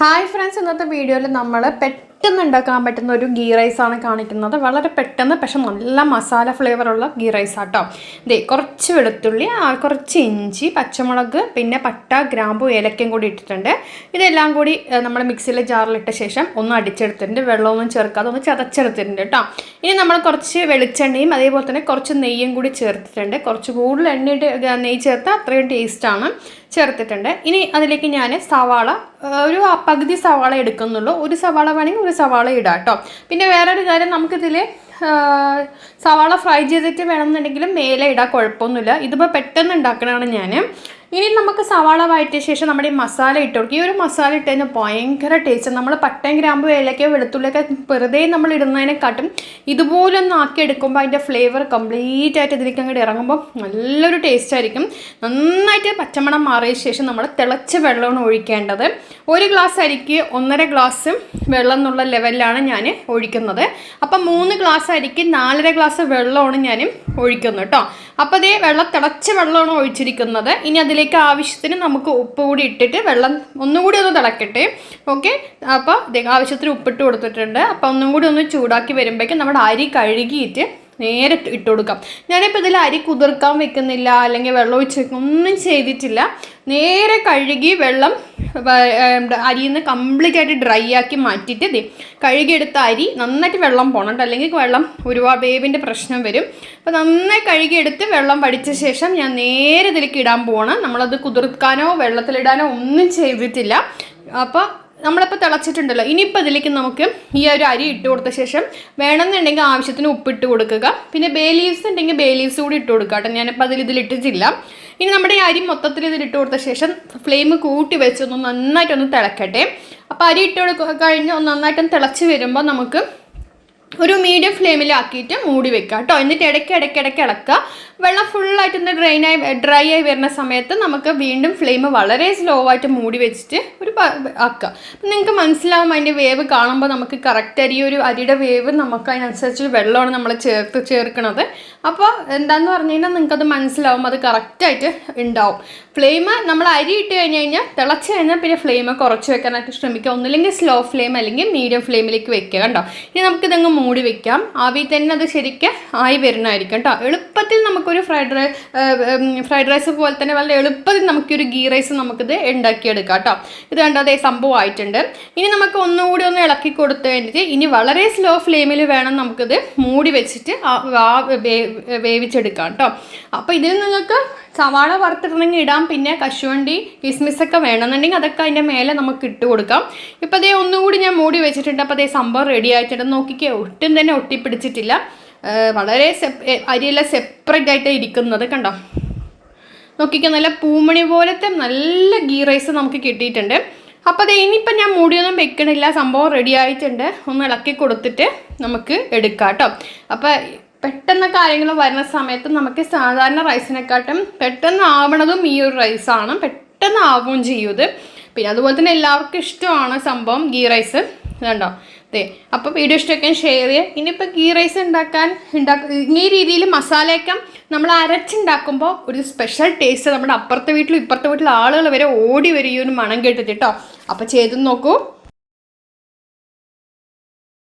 Hi friends ഇന്നത്തെ വീഡിയോയിൽ നമ്മൾ പെട്ടെന്ന് ഉണ്ടാക്കാൻ പറ്റുന്ന ഒരു ഗീ റൈസാണ് കാണിക്കുന്നത്. വളരെ പെട്ടെന്ന് പക്ഷെ നല്ല മസാല ഫ്ലേവറുള്ള ഗീ റൈസ് ആട്ടോ. ദേ കുറച്ച് വെളുത്തുള്ളി കുറച്ച് ഇഞ്ചി പച്ചമുളക് പിന്നെ പട്ട ഗ്രാമ്പു ഏലക്കയും കൂടി ഇട്ടിട്ടുണ്ട്. ഇതെല്ലാം കൂടി നമ്മൾ മിക്സിയിലെ ജാറിലിട്ട ശേഷം ഒന്ന് അടിച്ചെടുത്തിട്ടുണ്ട്. വെള്ളമൊന്നും ചേർക്കാതെ ഒന്ന് ചതച്ചെടുത്തിട്ടുണ്ട് കേട്ടോ. ഇനി നമ്മൾ കുറച്ച് വെളിച്ചെണ്ണയും അതേപോലെ തന്നെ കുറച്ച് നെയ്യും കൂടി ചേർത്തിട്ടുണ്ട്. കുറച്ച് കൂടുതൽ എണ്ണയിട്ട് നെയ്യ് ചേർത്താൽ അത്രയും ടേസ്റ്റാണ് ചേർത്തിട്ടുണ്ട്. ഇനി അതിലേക്ക് ഞാൻ സവാള ഒരു പകുതി സവാള എടുക്കുന്നുള്ളൂ. ഒരു സവാള വേണമെങ്കിൽ ഒരു സവാള ഇടാം കേട്ടോ പിന്നെ വേറൊരു കാര്യം നമുക്കിതിൽ സവാള ഫ്രൈ ചെയ്തിട്ട് വേണമെന്നുണ്ടെങ്കിലും മേലെ ഇടാം കുഴപ്പമൊന്നുമില്ല. ഇതിപ്പോൾ പെട്ടെന്ന് ഉണ്ടാക്കണതാണ് ഞാൻ ഇനി നമുക്ക് സവാള വഴറ്റിയ ശേഷം നമ്മുടെ ഈ മസാല ഇട്ട് കൊടുക്കും. ഈ ഒരു മസാല ഇട്ട് കഴിഞ്ഞാൽ ഭയങ്കര ടേസ്റ്റ് നമ്മൾ പട്ടയും ഗ്രാമ്പ് വേലയ്ക്കോ വെളുത്തുള്ളിയൊക്കെ വെറുതെ നമ്മൾ ഇടുന്നതിനെക്കാട്ടും ഇതുപോലൊന്ന് ആക്കി എടുക്കുമ്പോൾ അതിന്റെ ഫ്ലേവർ കംപ്ലീറ്റ് ആയിട്ട് ഇതിലേക്ക് അങ്ങോട്ട് ഇറങ്ങുമ്പോൾ നല്ലൊരു ടേസ്റ്റ് ആയിരിക്കും. നന്നായിട്ട് പച്ചമണം മാറിയ ശേഷം നമ്മൾ തിളച്ച വെള്ളമാണ് ഒഴിക്കേണ്ടത്. ഒരു ഗ്ലാസ് അരിക്ക് ഒന്നര ഗ്ലാസ് വെള്ളം എന്നുള്ള ലെവലിലാണ് ഞാൻ ഒഴിക്കുന്നത്. അപ്പം മൂന്ന് ഗ്ലാസ് അരിക്ക് നാലര ഗ്ലാസ് വെള്ളമാണ് ഞാൻ ഒഴിക്കുന്നത് കേട്ടോ അപ്പോൾ അതേ വെള്ളം തിളച്ച വെള്ളമാണ് ഒഴിച്ചിരിക്കുന്നത്. ഇനി അതിലേക്ക് ആവശ്യത്തിന് നമുക്ക് ഉപ്പ് കൂടി ഇട്ടിട്ട് വെള്ളം ഒന്നുകൂടി ഒന്ന് തിളക്കട്ടെ. ഓക്കെ അപ്പോൾ ആവശ്യത്തിന് ഉപ്പിട്ട് കൊടുത്തിട്ടുണ്ട്. അപ്പോൾ ഒന്നും കൂടി ഒന്ന് ചൂടാക്കി വരുമ്പോഴേക്കും നമ്മുടെ അരി കഴുകിയിട്ട് നേരെ ഇട്ട് കൊടുക്കാം. ഞാനിപ്പോൾ ഇതിൽ അരി കുതിർക്കാൻ വെക്കുന്നില്ല അല്ലെങ്കിൽ വെള്ളം ഒഴിച്ച് ഒന്നും ചെയ്തിട്ടില്ല. നേരെ കഴുകി വെള്ളം അരിയിൽ നിന്ന് കംപ്ലീറ്റ് ആയിട്ട് ഡ്രൈ ആക്കി മാറ്റിയിട്ട് ദേ കഴുകിയെടുത്ത അരി നന്നായിട്ട് വെള്ളം പോകണം. അല്ലെങ്കിൽ വെള്ളം ഒരുപാട് വേവിന്റെ പ്രശ്നം വരും. അപ്പോൾ നന്നായി കഴുകിയെടുത്ത് വെള്ളം പഠിച്ച ശേഷം ഞാൻ നേരെ ഇതിലേക്ക് ഇടാൻ പോകണം നമ്മളത് കുതിർക്കാനോ വെള്ളത്തിലിടാനോ ഒന്നും ചെയ്തിട്ടില്ല. അപ്പോൾ നമ്മളിപ്പോൾ തിളച്ചിട്ടുണ്ടല്ലോ. ഇനിയിപ്പോൾ ഇതിലേക്ക് നമുക്ക് ഈ ഒരു അരി ഇട്ട് കൊടുത്ത ശേഷം വേണമെന്നുണ്ടെങ്കിൽ ആവശ്യത്തിന് ഉപ്പിട്ട് കൊടുക്കുക. പിന്നെ ബേ ലീവ്സ് ഉണ്ടെങ്കിൽ ബേ ലീവ്സ് കൂടി ഇട്ട് കൊടുക്കുക കേട്ടോ. ഞാനിപ്പോൾ അതിൽ ഇതിൽ ഇട്ടിട്ടില്ല. ഇനി നമ്മുടെ ഈ അരി മൊത്തത്തിൽ ഇതിലിട്ട് കൊടുത്ത ശേഷം ഫ്ലെയിം കൂട്ടി വെച്ചൊന്ന് നന്നായിട്ടൊന്ന് തിളക്കട്ടെ. അപ്പോൾ അരി ഇട്ട് കൊടുക്കുക കഴിഞ്ഞ് ഒന്ന് നന്നായിട്ടൊന്ന് തിളച്ച് വരുമ്പോൾ നമുക്ക് ഒരു മീഡിയം ഫ്ലെയിമിലാക്കിയിട്ട് മൂടി വെക്കുക കേട്ടോ എന്നിട്ട് ഇടയ്ക്ക് ഇടയ്ക്ക് ഇടയ്ക്ക് ഇളക്കുക. വെള്ളം ഫുള്ളായിട്ട് ഒന്ന് ഡ്രെയിൻ ആയി ഡ്രൈ ആയി വരുന്ന സമയത്ത് നമുക്ക് വീണ്ടും ഫ്ലെയിം വളരെ സ്ലോ ആയിട്ട് മൂടി വെച്ചിട്ട് ഒരു ആക്കുക. അപ്പം നിങ്ങൾക്ക് മനസ്സിലാവും അതിന്റെ വേവ് കാണുമ്പോൾ നമുക്ക് കറക്റ്റ് അരി ഒരു അരിയുടെ വേവ് നമുക്ക് അതിനനുസരിച്ച് വെള്ളമാണ് നമ്മൾ ചേർത്ത് ചേർക്കുന്നത്. അപ്പോൾ എന്താന്ന് പറഞ്ഞു കഴിഞ്ഞാൽ നിങ്ങൾക്കത് മനസ്സിലാവും അത് കറക്റ്റായിട്ട് ഉണ്ടാവും. ഫ്ലെയിം നമ്മൾ അരി ഇട്ട് കഴിഞ്ഞ് കഴിഞ്ഞാൽ തിളച്ച് കഴിഞ്ഞാൽ പിന്നെ ഫ്ലെയിം കുറച്ച് വെക്കാനായിട്ട് ശ്രമിക്കുക. ഒന്നില്ലെങ്കിൽ സ്ലോ ഫ്ലെയിം അല്ലെങ്കിൽ മീഡിയം ഫ്ലെയിമിലേക്ക് വെക്കുക കണ്ടോ? ഇനി നമുക്കിതങ്ങ് മൂടി വെക്കാം. ആവി തന്നെ അത് ശരിക്ക് ആയി വരുന്നതായിരിക്കും കേട്ടോ. എളുപ്പത്തിൽ നമുക്കൊരു ഫ്രൈഡ് റൈ ഫ്രൈഡ് റൈസ് പോലെ തന്നെ വളരെ എളുപ്പത്തിൽ നമുക്കൊരു ഗീ റൈസ് നമുക്കിത് ഉണ്ടാക്കിയെടുക്കാം കേട്ടോ. ഇത് കണ്ടോ അതേ സംഭവം ആയിട്ടുണ്ട്. ഇനി നമുക്ക് ഒന്നുകൂടി ഒന്ന് ഇളക്കി കൊടുത്തു കഴിഞ്ഞിട്ട് ഇനി വളരെ സ്ലോ ഫ്ലെയിമിൽ വേണം നമുക്കിത് മൂടി വെച്ചിട്ട് വേവിച്ചെടുക്കാം കേട്ടോ. അപ്പോൾ ഇതിൽ നിങ്ങൾക്ക് സവാള വറുത്തിട്ടുണ്ടെങ്കിൽ ഇടാം പിന്നെ കശുവണ്ടി കിസ്മിസൊക്കെ വേണമെന്നുണ്ടെങ്കിൽ അതൊക്കെ അതിന്റെ മേലെ നമുക്ക് ഇട്ട് കൊടുക്കാം. ഇപ്പോൾ അതേ ഒന്നുകൂടി ഞാൻ മൂടി വെച്ചിട്ടുണ്ട്. അപ്പോൾ അതേ സംഭവം റെഡി ആയിട്ടുണ്ട്. നോക്കിക്കേ ഒട്ടും തന്നെ ഒട്ടിപ്പിടിച്ചിട്ടില്ല. വളരെ സെപ് അരിയെല്ലാം സെപ്പറേറ്റ് ആയിട്ട് ഇരിക്കുന്നത് കണ്ടോ? നോക്കിക്കോ നല്ല പൂമണി പോലത്തെ നല്ല ഗീ റൈസ് നമുക്ക് കിട്ടിയിട്ടുണ്ട്. അപ്പോൾ അത് ഇനിയിപ്പം ഞാൻ മൂടിയൊന്നും വെക്കണില്ല. സംഭവം റെഡി ആയിട്ടുണ്ട്. ഒന്ന് ഇളക്കി കൊടുത്തിട്ട് നമുക്ക് എടുക്കാം കേട്ടോ. അപ്പോൾ പെട്ടെന്ന് കാര്യങ്ങൾ വരുന്ന സമയത്ത് നമുക്ക് സാധാരണ റൈസിനെക്കാട്ടും പെട്ടെന്ന് ആവണതും ഈ ഒരു റൈസാണ് പെട്ടെന്ന് ആവുകയും ചെയ്യും പിന്നെ അതുപോലെ തന്നെ എല്ലാവർക്കും ഇഷ്ടമാണ് സംഭവം ഗീ റൈസ് ഇതുണ്ടോ അതെ അപ്പോൾ വീഡിയോ ഇഷ്ടമൊക്കെ ഷെയർ ചെയ്യുക. ഇനിയിപ്പോൾ ഗീ റൈസ് ഉണ്ടാക്കാൻ ഉണ്ടാക്ക ഈ രീതിയിൽ മസാലയൊക്കെ നമ്മൾ അരച്ചുണ്ടാക്കുമ്പോൾ ഒരു സ്പെഷ്യൽ ടേസ്റ്റ് നമ്മുടെ അപ്പുറത്തെ വീട്ടിലും ഇപ്പുറത്തെ വീട്ടിലും ആളുകൾ വരെ ഓടി വരും ഈ ഒരു മണം കേട്ടിട്ട് കേട്ടോ അപ്പോൾ ചെയ്ത് നോക്കൂ.